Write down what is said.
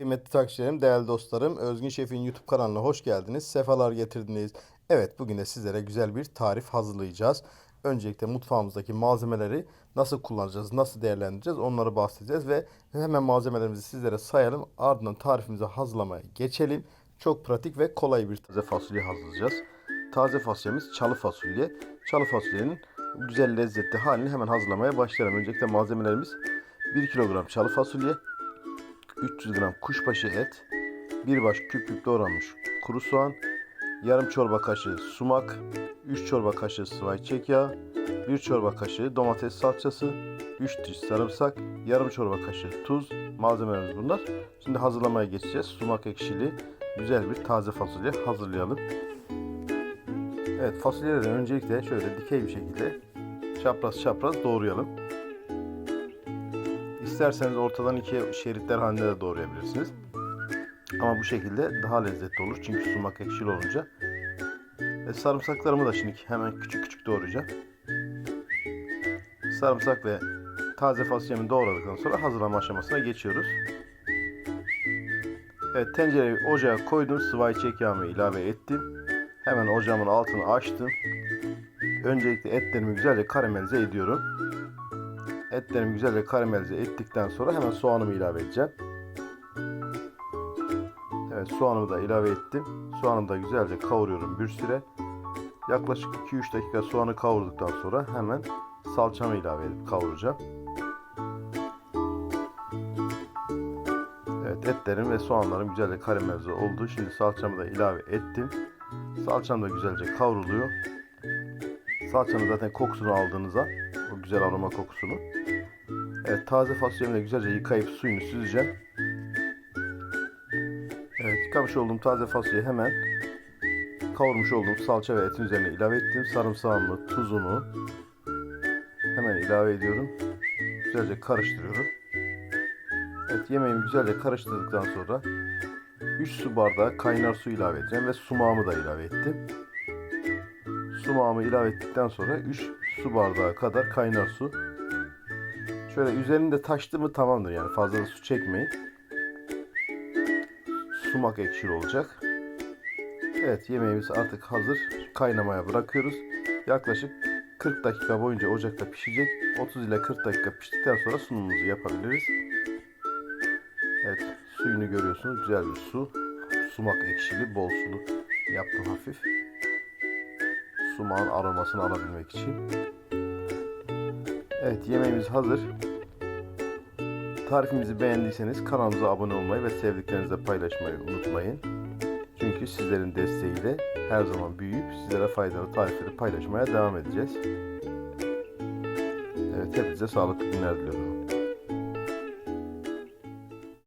Kıymetli takipçilerim, değerli dostlarım, Özgün Şef'in YouTube kanalına hoş geldiniz. Sefalar getirdiniz. Evet, bugün de sizlere güzel bir tarif hazırlayacağız. Öncelikle mutfağımızdaki malzemeleri nasıl kullanacağız, nasıl değerlendireceğiz onları bahsedeceğiz ve hemen malzemelerimizi sizlere sayalım. Ardından tarifimizi hazırlamaya geçelim. Çok pratik ve kolay bir taze fasulye hazırlayacağız. Taze fasulyemiz çalı fasulye. Çalı fasulyenin güzel lezzetli halini hemen hazırlamaya başlayalım. Öncelikle malzemelerimiz 1 kilogram çalı fasulye, 300 gram kuşbaşı et, bir baş küp küp doğranmış kuru soğan, yarım çorba kaşığı sumak, 3 çorba kaşığı sıvay çek yağı, 1 çorba kaşığı domates salçası, 3 diş sarımsak, yarım çorba kaşığı tuz. Malzemelerimiz bunlar. Şimdi hazırlamaya geçeceğiz. Sumak ekşili güzel bir taze fasulye hazırlayalım. Evet fasulyeleri öncelikle şöyle dikey bir şekilde çapraz çapraz doğrayalım. İsterseniz ortadan ikiye şeritler halinde de doğrayabilirsiniz. Ama bu şekilde daha lezzetli olur. Çünkü sumak ekşili olunca. Ve sarımsaklarımı da şimdi hemen küçük küçük doğrayacağım. Sarımsak ve taze fasulyemi doğradıktan sonra hazırlama aşamasına geçiyoruz. Evet tencereyi ocağa koydum. Sıvay çek yağımı ilave ettim. Hemen ocağımın altını açtım. Öncelikle etlerimi güzelce karamelize ediyorum. Etlerimi güzelce karamelize ettikten sonra hemen soğanımı ilave edeceğim. Evet soğanımı da ilave ettim. Soğanımı da güzelce kavuruyorum bir süre. Yaklaşık 2-3 dakika soğanı kavurduktan sonra hemen salçamı ilave edip kavuracağım. Evet etlerim ve soğanlarım güzelce karamelize oldu. Şimdi salçamı da ilave ettim. Salçam da güzelce kavruluyor. Salçanın zaten kokusunu aldığınızda o güzel aroma kokusunu. Evet taze fasulyemi de güzelce yıkayıp suyunu süzeceğim. Evet yıkamış olduğum taze fasulyeyi hemen kavurmuş olduğum salça ve etin üzerine ilave ettim. Sarımsağımı, tuzunu hemen ilave ediyorum. Güzelce karıştırıyorum. Evet yemeğimi güzelce karıştırdıktan sonra 3 su bardağı kaynar su ilave edeceğim ve sumağımı da ilave ettim. Sumağımı ilave ettikten sonra 3 su bardağı kadar kaynar su. Şöyle üzerinde taştı mı tamamdır yani fazla su çekmeyin. Sumak ekşili olacak. Evet yemeğimiz artık hazır. Kaynamaya bırakıyoruz. Yaklaşık 40 dakika boyunca ocakta pişecek. 30 ile 40 dakika piştikten sonra sunumumuzu yapabiliriz. Evet suyunu görüyorsunuz. Güzel bir su. Sumak ekşili, bol sulu yaptım hafif. Sumağın aromasını alabilmek için. Evet yemeğimiz hazır. Tarifimizi beğendiyseniz kanalımıza abone olmayı ve sevdiklerinizle paylaşmayı unutmayın. Çünkü sizlerin desteğiyle her zaman büyüyüp sizlere faydalı tarifleri paylaşmaya devam edeceğiz. Evet hepinize sağlıklı günler diliyorum.